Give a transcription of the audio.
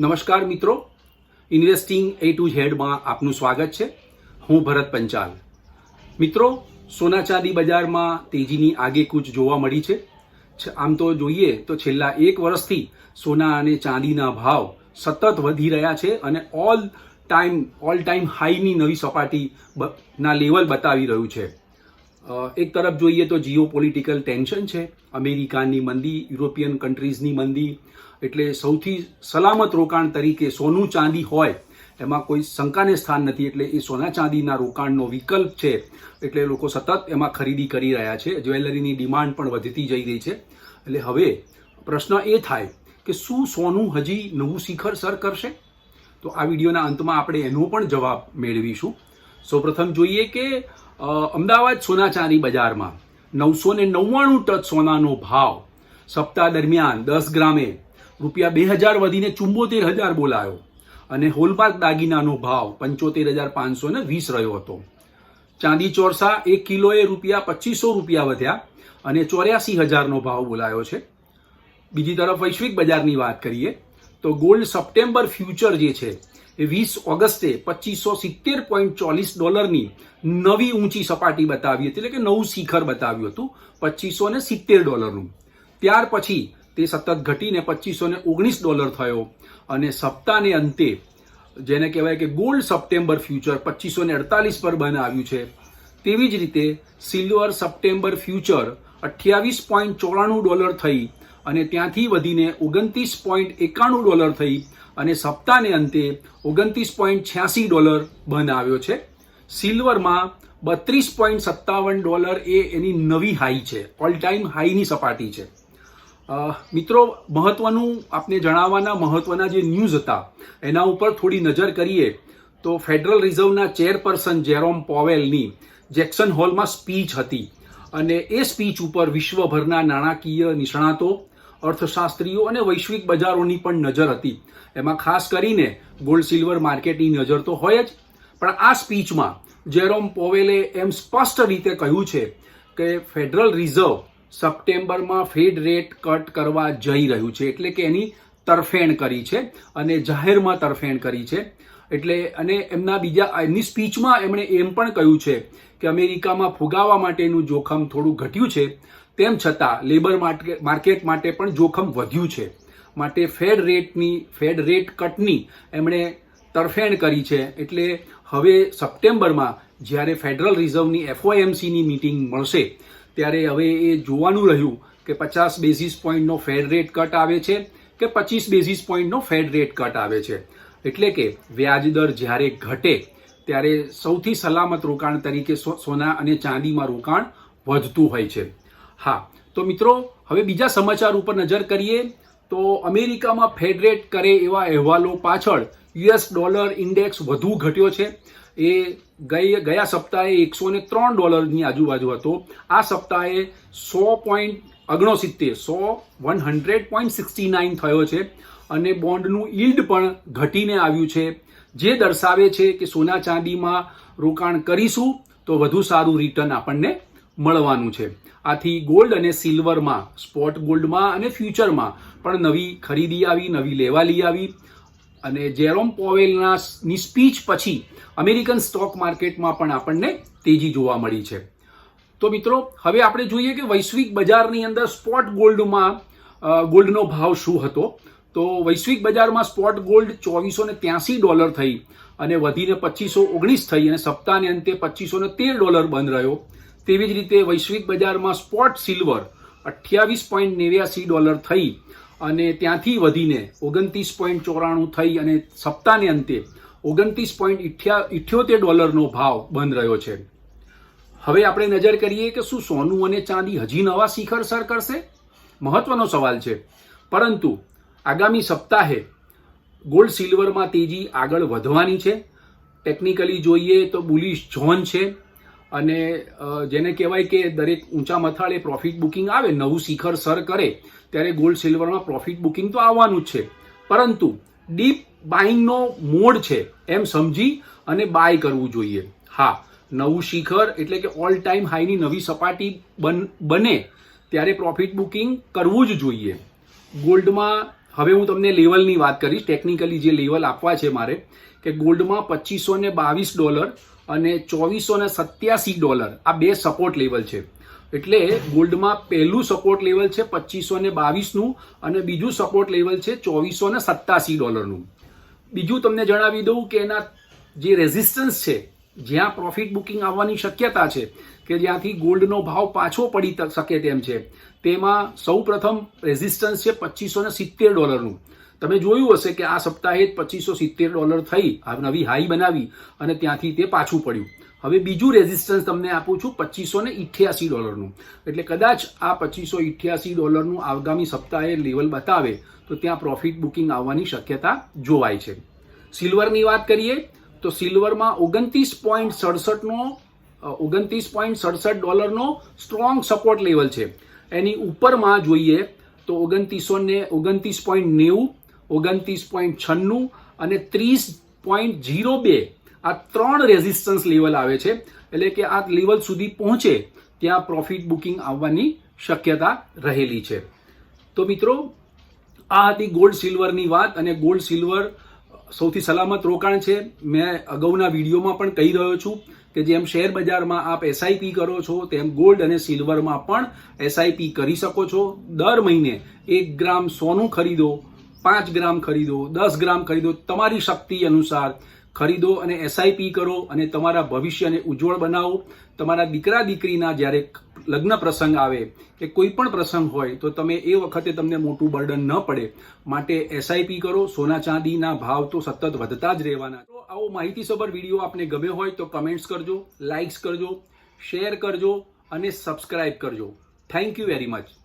નમસ્કાર મિત્રો. ઇન્વેસ્ટિંગ એ ટુ ઝેડમાં આપનું સ્વાગત છે. હું ભરત પંચાલ. મિત્રો સોના ચાંદી બજારમાં તેજીની આગેકૂચ જોવા મળી છે. આમ તો જોઈએ તો છેલ્લા એક વર્ષથી સોના અને ચાંદીના ભાવ સતત વધી રહ્યા છે અને ઓલ ટાઈમ ઓલ ટાઈમ હાઈની નવી સપાટી ના લેવલ બતાવી રહ્યું છે. એક તરફ જોઈએ તો જીઓ પોલિટિકલ ટેન્શન છે. અમેરિકાની મંદી યુરોપિયન કન્ટ્રીઝની મંદી એટલે સૌથી સલામત રોકાણ તરીકે સોનું ચાંદી હોય, એમાં કોઈ શંકાને સ્થાન નથી. એટલે એ સોના ચાંદીના રોકાણનો વિકલ્પ છે. એટલે લોકો સતત એમાં ખરીદી કરી રહ્યા છે. જ્વેલરીની ડિમાન્ડ પણ વધતી જઈ રહી છે. એટલે હવે પ્રશ્ન એ થાય કે શું સોનું હજી નવું શિખર સર કરશે? તો આ વિડીયોના અંતમાં આપણે એનો પણ જવાબ મેળવીશું. સૌપ્રથમ જોઈએ કે અમદાવાદ સોના ચાંદી બજારમાં નવસો ને નવ્વાણું ટચ સોનાનો ભાવ સપ્તાહ દરમિયાન દસ ગ્રામે રૂપિયા બે હજાર વધીને ચુંબોતેર હજાર બોલાયો. અને હોલમાર્ક દાગીનાનો ભાવ પંચોતેર હજાર પાંચસો ને વીસ રહ્યો હતો. ચાંદી ચોરસા એક કિલોએ રૂપિયા પચીસો રૂપિયા વધ્યા અને ચોર્યાસી હજારનો ભાવ બોલાયો છે. બીજી તરફ વૈશ્વિક બજારની વાત કરીએ, તો ગોલ્ડ સપ્ટેમ્બર ફ્યુચર જે છે, એ વીસ ઓગસ્ટે પચીસો સિત્તેર પોઈન્ટ ચોલીસ ડોલરની નવી ઊંચી સપાટી બતાવી હતી, એટલે કે નવું શિખર બતાવ્યું હતું, પચીસો ને સિત્તેર ડોલરનું. ત્યાર પછી તે સતત ઘટીને પચીસો ને ઓગણીસ ડોલર થયો. અને સપ્તાહને અંતે, જેને કહેવાય કે ગોલ્ડ સપ્ટેમ્બર ફ્યુચર પચીસો ને અડતાલીસ પર બંધ આવ્યું છે. તેવી જ રીતે, સિલ્વર સપ્ટેમ્બર ફ્યુચર અઠ્યાવીસ પોઈન્ટ ચોરાણું ડોલર થઈ અને ત્યાંથી વધીને ઓગણત્રીસ પોઈન્ટ એકાણું ડોલર થઈ અને સપ્તાહને અંતે ઓગણત્રીસ પોઈન્ટ છ્યાસી ડોલર બંધ આવ્યો છે. સિલ્વરમાં બત્રીસ પોઈન્ટ સત્તાવન ડોલર એ એની નવી હાઈ છે. ઓલ ટાઈમ હાઈની સપાટી છે. મિત્રો, મહત્વનું આપને જણાવવાના મહત્વના જે ન્યૂઝ હતા, એના ઉપર થોડી નજર કરીએ. તો ફેડરલ રિઝર્વના ચેરપર્સન જેરોમ પોવેલની જેક્સન હોલમાં સ્પીચ હતી. અને એ સ્પીચ ઉપર વિશ્વભરના નાણાકીય નિષ્ણાતો, અર્થશાસ્ત્રીઓ અને વૈશ્વિક બજારોની પણ નજર હતી. એમાં ખાસ કરીને ગોલ્ડ, સિલ્વર માર્કેટની નજર તો હોય જ. પણ આ સ્પીચમાં જેરોમ પોવેલે એમ સ્પષ્ટ રીતે કહ્યું છે કે ફેડરલ રિઝર્વ સપ્ટેમ્બરમાં ફેડ રેટ કટ કરવા જઈ રહ્યું છે. એટલે કે એની તરફેણ કરી છે અને જાહેરમાં તરફેણ કરી છે. એટલે અને એમના બીજા, એમની સ્પીચમાં એમણે એમ પણ કહ્યું છે કે અમેરિકામાં ફુગાવા માટેનું જોખમ થોડું ઘટ્યું છે. તેમ છતાં લેબર માર્કેટ માટે પણ જોખમ વધ્યું છે. માટે ફેડ રેટની ફેડ રેટ કટની એમણે તરફેણ કરી છે. એટલે હવે સપ્ટેમ્બરમાં જ્યારે ફેડરલ રિઝર્વની એફઓએમસીની મીટિંગ મળશે ત્યારે હવે એ જોવાનું રહ્યું કે પચાસ બેઝિસ પોઈન્ટનો ફેડ રેટ કટ આવે છે કે પચીસ બેઝિસ પોઈન્ટનો ફેડ રેટ કટ આવે છે. એટલે કે વ્યાજ દર જ્યારે ઘટે ત્યારે સૌથી સલામત રોકાણ તરીકે સોના અને ચાંદીમાં રોકાણ વધતું હોય છે. હા, તો મિત્રો, હવે બીજા સમાચાર ઉપર નજર કરીએ તો અમેરિકામાં ફેડ રેટ કરે એવા અહેવાલો પાછળ યુએસ ડોલર ઇન્ડેક્સ વધુ ઘટ્યો છે. એ ગઈ, ગયા સપ્તાહે એકસો ને ત્રણ ડોલરની આજુબાજુ હતો. આ સપ્તાહે સો પોઈન્ટ ઓગણસિત્તેર સો one hundred point sixty nine થયો છે અને બોન્ડનું યીલ્ડ પણ ઘટીને આવ્યું છે. જે દર્શાવે છે કે સોના ચાંદીમાં રોકાણ કરીશું તો વધુ સારું રિટર્ન આપણને મળવાનું છે. આથી ગોલ્ડ અને સિલ્વરમાં સ્પોટ ગોલ્ડમાં અને ફ્યુચરમાં પણ નવી ખરીદી આવી, નવી લેવાલી આવી. અને જેરોમ પોવેલના ની સ્પીચ પછી અમેરિકન સ્ટોક માર્કેટમાં પણ આપણને તેજી જોવા મળી છે. તો મિત્રો, હવે આપણે જોઈએ કે વૈશ્વિક બજારની અંદર સ્પોટ ગોલ્ડમાં ગોલ્ડનો ભાવ શું હતો? તો વૈશ્વિક બજારમાં સ્પોટ ગોલ્ડ ચોવીસો ને ત્યાસી ડોલર થઈ અને વધીને પચીસો ઓગણીસ થઈ અને સપ્તાહને અંતે પચીસો ને તેર ડોલર બંધ રહ્યો. તેવી જ રીતે વૈશ્વિક બજારમાં સ્પોટ સિલ્વર અઠ્યાવીસ પોઈન્ટ નેવ્યાસી ડોલર થઈ અને ત્યાંથી વધીને ઓગણત્રીસ પોઈન્ટ ચોરાણું થઈ અને સપ્તાહને અંતે ઓગણત્રીસ પોઈન્ટ ઇઠ્યોતેર ડોલરનો ભાવ બંધ રહ્યો છે. હવે આપણે નજર કરીએ કે શું સોનું અને ચાંદી હજી નવા શિખર સર કરશે? મહત્વનો સવાલ છે. પરંતુ આગામી સપ્તાહે ગોલ્ડ સિલ્વરમાં તેજી આગળ વધવાની છે. ટેકનિકલી જોઈએ તો બુલિશ ઝોન છે. અને જેને કહેવાય કે દરેક ઊંચા મથાળે પ્રોફિટ બુકિંગ આવે, નવું શિખર સર કરે, ત્યારે ગોલ્ડ સિલ્વરમાં પ્રોફિટ બુકિંગ તો આવવાનું જ છે. પરંતુ ડીપ બાઇંગનો મોડ છે, એમ સમજી અને બાય કરવું જોઈએ. હા, નવું શિખર એટલે કે ઓલ ટાઈમ હાઈની નવી સપાટી બન, બને, ત્યારે પ્રોફિટ બુકિંગ કરવું જ જોઈએ. ગોલ્ડમાં હવે હું તમને લેવલની વાત કરીશ ટેકનિકલી જે લેવલ આપવા છે મારે, કે ગોલ્ડમાં પચીસો ને બાવીસ ડોલર અને ચોવીસો ને સત્યાસી ડોલર. આ બે સપોર્ટ લેવલ છે. એટલે ગોલ્ડમાં પહેલું સપોર્ટ લેવલ છે પચીસો ને બાવીસનું અને બીજું સપોર્ટ લેવલ છે ચોવીસો ને સત્તાસી ડોલરનું. બીજું તમને જણાવી દઉં કે એના જે રેઝિસ્ટન્સ છે, જ્યાં પ્રોફિટ બુકિંગ આવવાની શક્યતા છે, કે જ્યાંથી ગોલ્ડનો ભાવ પાછો પડી શકે તેમ છે, તેમાં સૌ પ્રથમ રેઝિસ્ટન્સ છે પચીસો ને સિત્તેર ડોલરનું. તમે જોયું હશે કે આ સપ્તાહે જ પચીસો સિત્તેર ડોલર થઈ, આ નવી હાઈ બનાવી અને ત્યાંથી તે પાછું પડ્યું. હવે બીજું રેઝિસ્ટન્સ તમને આપું છું પચીસો ને ઇઠ્યાસી ડોલરનું. એટલે કદાચ આ પચીસો ઇઠ્યાસી ડોલરનું આગામી સપ્તાહે લેવલ બતાવે, તો ત્યાં પ્રોફિટ બુકિંગ આવવાની શક્યતા જોવાય છે. સિલ્વરની વાત કરીએ, તો સિલ્વરમાં ઓગણત્રીસ પોઈન્ટ સડસઠનો ઓગણત્રીસ પોઈન્ટ સડસઠ ડોલરનો સ્ટ્રોંગ સપોર્ટ લેવલ છે. એની ઉપરમાં જોઈએ તો ઓગણત્રીસો ને ઓગણત્રીસ પોઈન્ટ નેવું ઓગણત્રીસ પોઈન્ટ છન્નું અને ત્રીસ પોઈન્ટ જીરો બે આ ત્રણ રેઝિસ્ટન્સ લેવલ આવે છે. એટલે કે આ લેવલ સુધી પહોંચે, ત્યાં પ્રોફિટ બુકિંગ આવવાની શક્યતા રહેલી છે. તો મિત્રો, આ હતી ગોલ્ડ સિલ્વરની વાત અને ગોલ્ડ સિલ્વર સૌથી સલામત રોકાણ છે. મેં અગાઉના વિડીયોમાં પણ કહી રહ્યો છું કે જેમ શેર બજારમાં આપ એસઆઈપી કરો છો, તેમ ગોલ્ડ અને સિલ્વરમાં પણ એસઆઈપી કરી શકો છો. દર મહિને એક ગ્રામ સોનું ખરીદો પાંચ ગ્રામ ખરીદો, દસ ગ્રામ ખરીદો, તમારી શક્તિ અનુસાર ખરીદો અને એસઆઈપી કરો અને તમારા ભવિષ્યને ઉજ્જવળ બનાવો. તમારા દીકરા દીકરીના જ્યારે લગ્ન પ્રસંગ આવે કે કોઈ પણ પ્રસંગ હોય તો તમે એ વખતે તમને મોટું બર્ડન ન પડે. માટે એસઆઈપી કરો, સોના ચાંદીના ભાવ તો સતત વધતા જ રહેવાના. તો આવો માહિતીસભર વીડિયો આપને ગમે હોય તો કમેન્ટ્સ કરજો, લાઇક્સ કરજો, શેર કરજો અને સબસ્ક્રાઇબ કરજો. Thank you very much